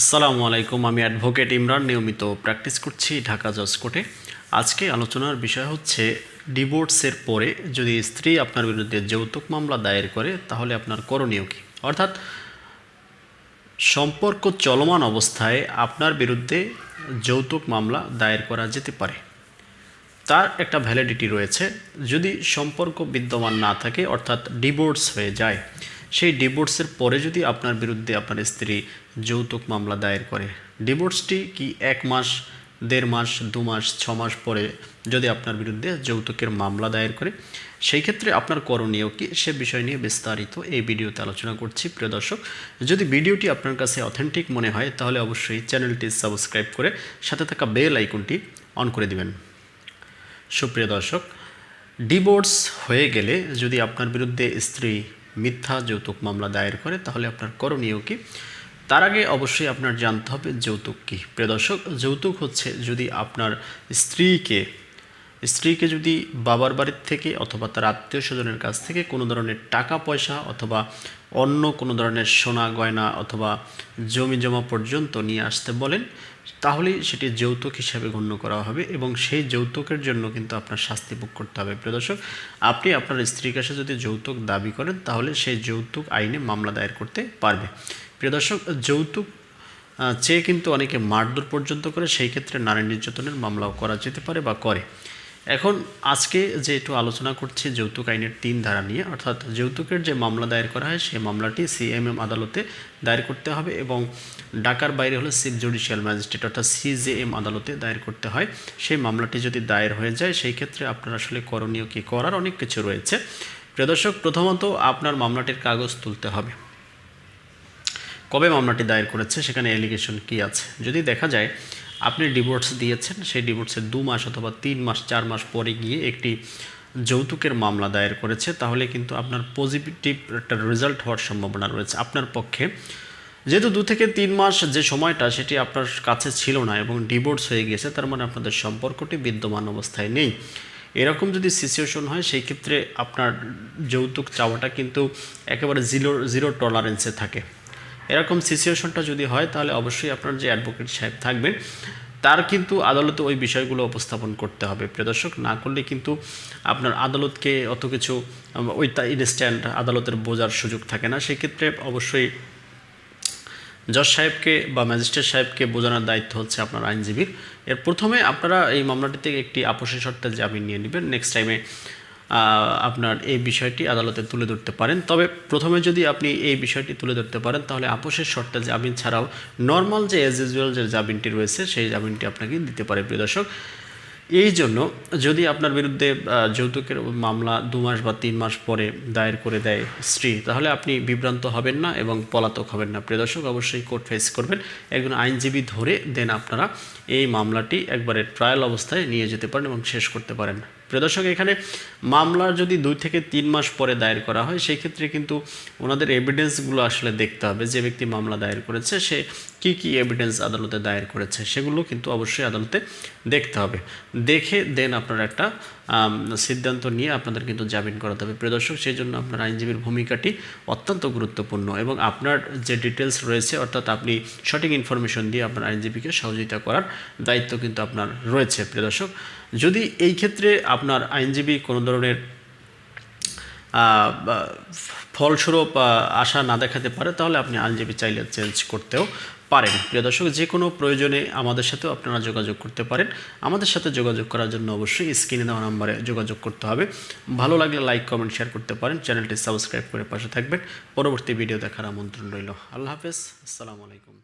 আসসালামু আলাইকুম, আমি অ্যাডভোকেট ইমরান, নিয়মিত প্র্যাকটিস করছি ঢাকা জজ কোর্টে। আজকে আলোচনার বিষয় হচ্ছে ডিভোর্সের পরে যদি স্ত্রী আপনার বিরুদ্ধে যৌতুক মামলা দায়ের করে, তাহলে আপনার করণীয় কী? অর্থাৎ সম্পর্ক চলমান অবস্থায় আপনার বিরুদ্ধে যৌতুক মামলা দায়ের করা যেতে পারে। তার একটা ভ্যালিডিটি রয়েছে, যদি সম্পর্ক বিদ্যমান না থাকে, অর্থাৎ ডিভোর্স হয়ে যায়, সেই ডিভোর্সের পরে যদি আপনার বিরুদ্ধে আপনার স্ত্রী যৌতুক মামলা দায়ের করে। ডিভোর্সটি কি এক মাস, দেড় মাস, দু মাস, ছ মাস পরে যদি আপনার বিরুদ্ধে যৌতুকের মামলা দায়ের করে, সেই ক্ষেত্রে আপনার করণীয় কি সে বিষয় নিয়ে বিস্তারিত এই ভিডিওতে আলোচনা করছি। প্রিয় দর্শক, যদি ভিডিওটি আপনার কাছে অথেন্টিক মনে হয়, তাহলে অবশ্যই চ্যানেলটি সাবস্ক্রাইব করে সাথে থাকা বেল আইকনটি অন করে দিবেন। সুপ্রিয় দর্শক, ডিভোর্স হয়ে গেলে যদি আপনার বিরুদ্ধে স্ত্রী মিথ্যা যৌতুক মামলা দায়ের করে, তাহলে আপনার করণীয় কি? তার আগে অবশ্যই আপনার জানতে হবে যৌতুক কী? প্রিয় দর্শক, যৌতুক হচ্ছে যদি আপনার স্ত্রীকে স্ত্রীকে যদি বাবার বাড়ির থেকে অথবা তার আত্মীয় স্বজনের কাছ থেকে কোনো ধরনের টাকা, পয়সা অথবা অন্য কোনো ধরনের সোনা, গয়না অথবা জমি জমা পর্যন্ত নিয়ে আসতে বলেন, তাহলেই সেটি যৌতুক হিসাবে গণ্য করা হবে এবং সেই যৌতুকের জন্য কিন্তু আপনার শাস্তি ভোগ করতে হবে। প্রিয় দর্শক, আপনি আপনার স্ত্রীর কাছে যদি যৌতুক দাবি করেন, তাহলে সেই যৌতুক আইনে মামলা দায়ের করতে পারবে। প্রিয় দর্শক, যৌতুক চেয়ে কিন্তু অনেকে মারধর পর্যন্ত করে, সেই ক্ষেত্রে নারী নির্যাতনের মামলাও করা যেতে পারে বা করে। এখন আজকে যে একটু আলোচনা করছি যৌতুক আইনের তিন ধারা নিয়ে, অর্থাৎ যৌতুকের যে মামলা দায়ের করা হয়, সেই মামলাটি সিএমএম আদালতে দায়ের করতে হবে এবং ঢাকার বাইরে হলে চিফ জুডিশিয়াল ম্যাজিস্ট্রেট, অর্থাৎ সিজেএম আদালতে দায়ের করতে হয়। সেই মামলাটি যদি দায়ের হয়ে যায়, সেই ক্ষেত্রে আপনার আসলে করণীয় কী? করার অনেক কিছু রয়েছে। প্রিয় দর্শক, প্রথমত আপনার মামলাটির কাগজ তুলতে হবে। কবে মামলাটি দায়ের করেছে, সেখানে অ্যালিগেশন কি আছে? যদি দেখা যায় আপনি ডিভোর্স দিয়েছেন, সেই ডিভোর্সের দু মাস অথবা তিন মাস, চার মাস পরে গিয়ে একটি যৌতুকের মামলা দায়ের করেছে, তাহলে কিন্তু আপনার পজিটিভ একটা রেজাল্ট হওয়ার সম্ভাবনা রয়েছে আপনার পক্ষে। যেহেতু দু থেকে তিন মাস যে সময়টা, সেটি আপনার কাছে ছিল না এবং ডিভোর্স হয়ে গেছে, তার মানে আপনাদের সম্পর্কটি বিদ্যমান অবস্থায় নেই। এরকম যদি সিচুয়েশন হয়, সেই ক্ষেত্রে আপনার যৌতুক চাওয়াটা কিন্তু একেবারে জিরো জিরো টলারেন্সে থাকে। এরকম সিচুয়েশনটা যদি হয়, তাহলে অবশ্যই আপনার যে অ্যাডভোকেট সাহেব থাকবেন, তার কিন্তু আদালতে ওই বিষয়গুলো উপস্থাপন করতে হবে। প্রিয় দর্শক, না করলে কিন্তু আপনার আদালতকে অত কিছু ওই ইনস্ট্যান্ট আদালতের বোঝার সুযোগ থাকে না। সেক্ষেত্রে অবশ্যই জজ সাহেবকে বা ম্যাজিস্ট্রেট সাহেবকে বোঝানোর দায়িত্ব হচ্ছে আপনার আইনজীবীর। এর প্রথমে আপনারা এই মামলাটিতে একটি আপোষের শর্তে জামিন নিয়ে নেবেন। নেক্সট টাইমে আপনার এই বিষয়টি আদালতে তুলে ধরতে পারেন। তবে প্রথমে যদি আপনি এই বিষয়টি তুলে ধরতে পারেন, তাহলে আপোষের শর্তে জামিন ছাড়াও নর্মাল যে এজ ইউজুয়াল যে জামিনটি রয়েছে, সেই জামিনটি আপনাকে দিতে পারে প্রিয় দর্শক। এই জন্য যদি আপনার বিরুদ্ধে যৌতুকের মামলা দু মাস বা তিন মাস পরে দায়ের করে দেয় স্ত্রী, তাহলে আপনি বিভ্রান্ত হবেন না এবং পলাতক হবেন না। প্রিয় দর্শক, অবশ্যই কোর্ট ফেস করবেন। একজন আইনজীবী ধরে দেন আপনারা এই মামলাটি একবারে ট্রায়াল অবস্থায় নিয়ে যেতে পারেন এবং শেষ করতে পারেন। প্রিয় দর্শক, এখানে মামলার যদি দুই থেকে তিন মাস পরে দায়ের করা হয় সেই ক্ষেত্রে কিন্তু ওনাদের এভিডেন্সগুলো আসলে দেখতে হবে যে ব্যক্তি মামলা দায়ের করেছে, সে কি কি এভিডেন্স আদালতে দায়ের করেছে, সেগুলো কিন্তু অবশ্যই আদালতে দেখতে হবে। দেখে দেন আপনার একটা সিদ্ধান্ত নিয়ে আপনাদের কিন্তু জামিন করাতে হবে। প্রিয় দর্শক সেই জন্য আপনার আইনজীবীর ভূমিকাটি অত্যন্ত গুরুত্বপূর্ণ এবং আপনার যে ডিটেলস রয়েছে, অর্থাৎ আপনি সঠিক ইনফরমেশন দিয়ে আপনার আইনজীবীকে সহযোগিতা করার দায়িত্ব কিন্তু আপনার রয়েছে। প্রিয় দর্শক, যদি এই ক্ষেত্রে আপনার আইনজীবী কোনো ধরনের ফলস্বরূপ আশা না দেখাতে পারে, তাহলে আপনি আইনজীবী চাইলে চেঞ্জ করতেও পারেন। প্রিয় দর্শক, যে কোনো প্রয়োজনে আমাদের সাথেও আপনারা যোগাযোগ করতে পারেন। আমাদের সাথে যোগাযোগ করার জন্য অবশ্যই স্ক্রিনে দেওয়া নাম্বারে যোগাযোগ করতে হবে। ভালো লাগলে লাইক, কমেন্ট, শেয়ার করতে পারেন। চ্যানেলটি সাবস্ক্রাইব করে পাশে থাকবেন। পরবর্তী ভিডিও দেখার আমন্ত্রণ রইল। আল্লাহ হাফেজ। আসসালামু আলাইকুম।